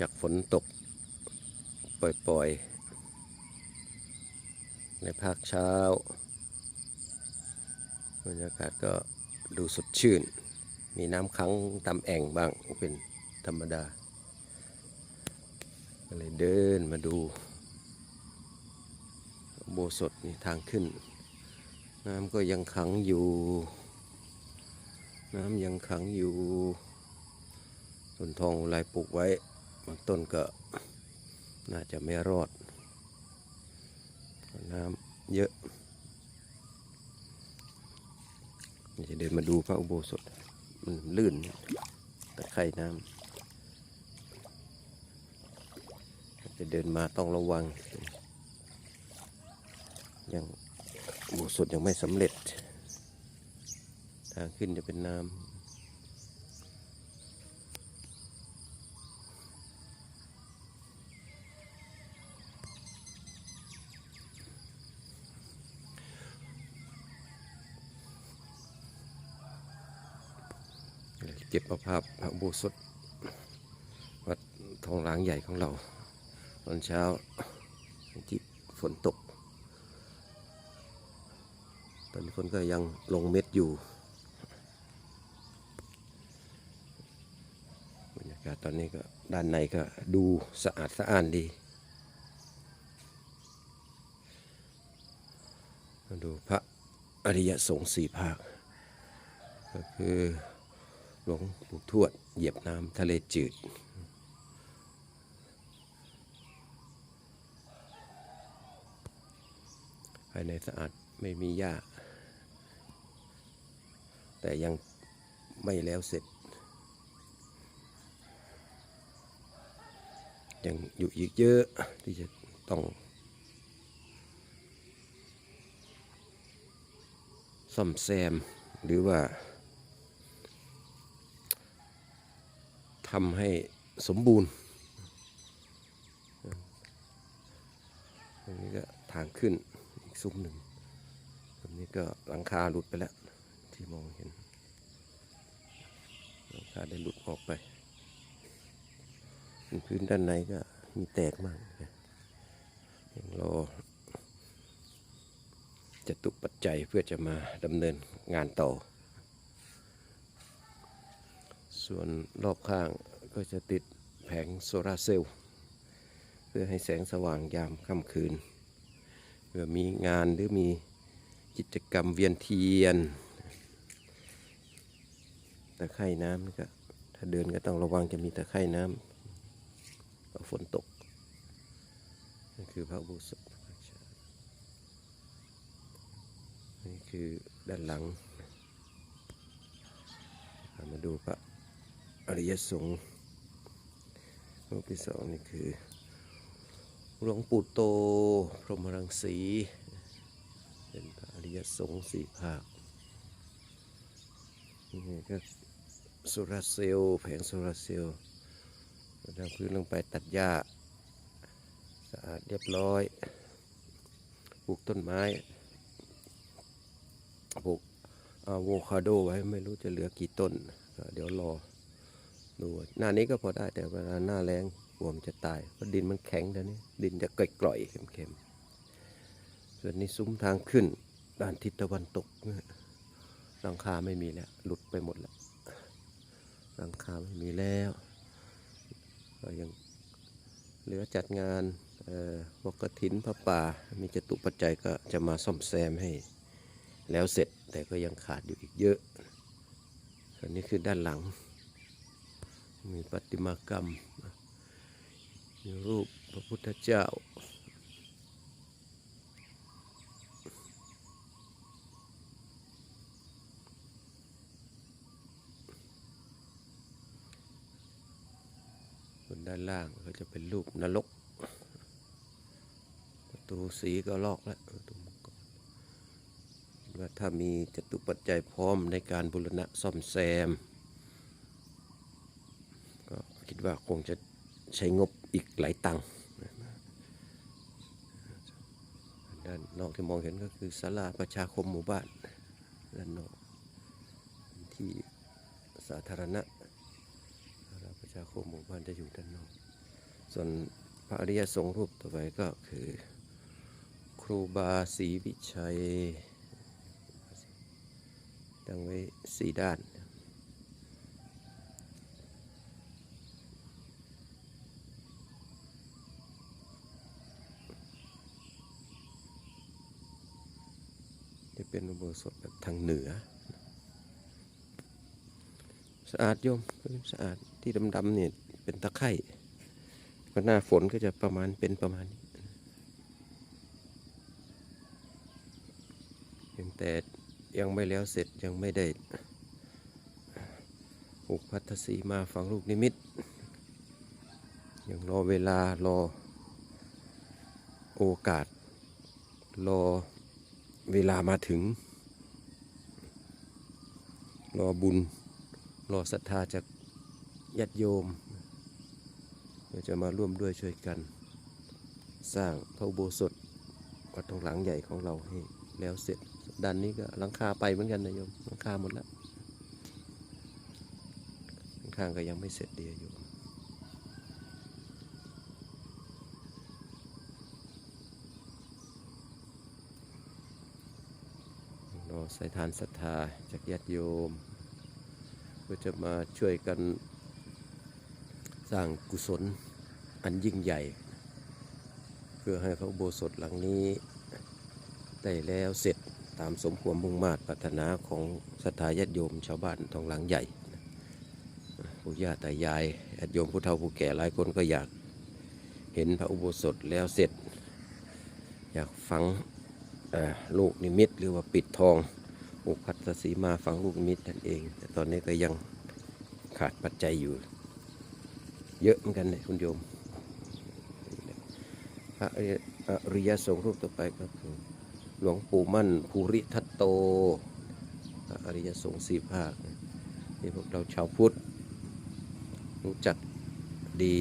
จากฝนตกปล่อยๆ ในภาคเช้า บรรยากาศก็ดูสดชื่น มีน้ำค้างตามแอ่งบ้างเป็นธรรมดาก็เลยเดินมาดูโบสถนี่ทางขึ้น น้ำก็ยังขังอยู่ น้ำยังขังอยู่ต้นทองลายปลูกไว้างต้นก็น่าจะไม่รอด น้ำเยอะจะเดินมาดูพระอุโบสถมันลื่นตะไคร่น้ำจะเดินมาต้องระวัง ยังอุโบสถยังไม่สำเร็จ ทางขึ้นจะเป็นน้ำ เก็บเอาภาพพระอุโบสถวัดทองหลางใหญ่ของเรา ตอนเช้าที่ฝนตก ตอนนี้ฝนก็ยังลงเม็ดอยู่ บรรยากาศตอนนี้ก็ด้านในก็ดูสะอาดสะอ้านดี ดูพระอริยสงฆ์สี่ภาค ก็คือ หลวงปู่ทวด เหยียบน้ำทะเลจืด ภายในสะอาดไม่มีหญ้า แต่ยังไม่แล้วเสร็จ ยังอยู่อีกเยอะที่จะต้องซ่อมแซมหรือว่า ทำให้สมบูรณ์ตรงนี้ก็ทางขึ้นอีกซุ้มหนึ่งตรงนี้ก็หลังคาหลุดไปแล้ว ที่มองเห็นหลังคาได้หลุดออกไป พื้นด้านในก็มีแตกมากยังรอจะตุปัจจัยเพื่อจะมาดำเนินงานต่อ ส่วนรอบข้างก็จะติดแผงโซลาร์เซลล์เพื่อให้แสงสว่างยามค่ำคืนเพื่อมีงานหรือมีกิจกรรมเวียนเทียนตะไคร่น้ำก็ถ้าเดินก็ต้องระวังจะมีตะไคร่น้ำฝนตกนี่คือพระอุโบสถนี่คือด้านหลัง มาดูพระ อริยสงฆ์รูปที่สองนี่คือ หลวงปู่โต พรหมรังสี เป็นพระอริยสงฆ์สี่ภาค นี่ก็โซลาร์เซลแผงโซลาร์เซลดังพื้นลงไปตัดหญ้า สะอาดเรียบร้อย ปลูกต้นไม้ ปลูกอะโวคาโดไว้ไม่รู้จะเหลือกี่ต้น เดี๋ยวรอ ดูหน้านี้ก็พอได้แต่เวลาหน้าแรงกลัวมันจะตายเพราะดินมันแข็งเดี๋ยวนี้ ดินจะกร่อยๆเค็มๆส่วนนี้ซุ้มทางขึ้น ด้านทิศตะวันตกหลังคาไม่มีแล้วหลุดไปหมดแล้วหลังคาไม่มีแล้วก็ยังเหลือจัดงานวกกฐินพระป่า มีจตุปัจจัยก็จะมาซ่อมแซมให้แล้วเสร็จแต่ก็ยังขาดอยู่อีกเยอะอันนี้คือด้านหลัง มีประติมากรรม มีรูปพระพุทธเจ้า ส่วนด้านล่างก็จะเป็นรูปนรก ประตูสีก็ลอกแล้วประตูมังกรว่าถ้ามีจตุปัจจัยพร้อมในการบูรณะซ่อมแซม คิดว่าคงจะใช้งบอีกหลายตังค์ด้านนอกที่มองเห็นก็คือศาลาประชาคมหมู่บ้านด้านนอกที่สาธารณะศาลาประชาคมหมู่บ้านจะอยู่ด้านนอก ส่วนพระอริยสงฆ์รูปต่อไปก็คือ ครูบาศรีวิชัยตั้งไว้สี่ด้าน จะเป็นอุโบสถแบบทางเหนือ สะอาดโยมสะอาดที่ดำๆเนี่ยเป็นตะไคร่ก็หน้าฝนก็จะประมาณเป็นประมาณนี้เพียงแต่ยังไม่แล้วเสร็จยังไม่ได้ผูกพัทสีมาฝังลูกนิมิต ยังรอเวลารอโอกาสรอ เวลามาถึง รอบุญ รอศรัทธาจากญาติโยมเราจะมาร่วมด้วยช่วยกัน สร้างพระอุโบสถวัดตรงหลังใหญ่ของเราให้แล้วเสร็จด้านนี้ก็หลังคาไปเหมือนกันนะโยมหลังคาหมดแล้วข้างๆก็ยังไม่เสร็จดีโยมรอ สายทานศรัทธาจากญาติโยมเพื่อจะมาช่วยกันสร้างกุศลอันยิ่งใหญ่ เพื่อให้พระอุโบสถหลังนี้ ได้แล้วเสร็จตามสมความมุ่งมา่ปรารถนาของศรัทธาญาติโยมชาวบ้านทองหลังใหญ่ปู่ย่าตายายญาติโยมผู้เฒ่าผู้แก่หลายคนก็อยากเห็นพระอุโบสถแล้วเสร็จ อยากฟัง ลูกนิมิตหรือว่าปิดทองอุพัทสีมาฝังลูกนิมิตนั่นเอง แต่ตอนนี้ก็ยังขาดปัจจัยอยู่ เยอะเหมือนกันเลยคุณโยมพระอริยสงฆ์รูปต่อไปก็คือหลวงปู่มั่นภูริทัตโตพระอริยสงฆ์สี่ภาคนี่พวกเราชาวพุทธ รู้จักดี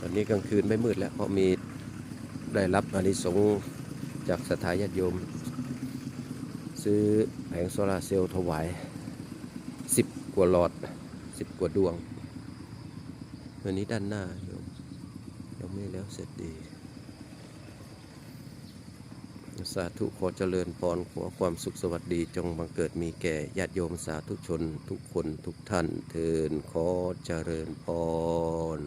ตอ นี้กลางคืนไม่มืดแล้วเพราะมีได้รับอานิสงส์จากสถาญาติโยม ซื้อแผงโซลาเซลล์ถวายสิบกว่าหลอดสิบกว่าดวงวันนี้ด้านหน้าโยมยังไม่แล้วเสร็จดี สาธุขอเจริญพรขอความสุขสวัสดีจงบังเกิดมีแก่ญาติโยมสาธุชนทุกคนทุกท่านเทินขอเจริญพร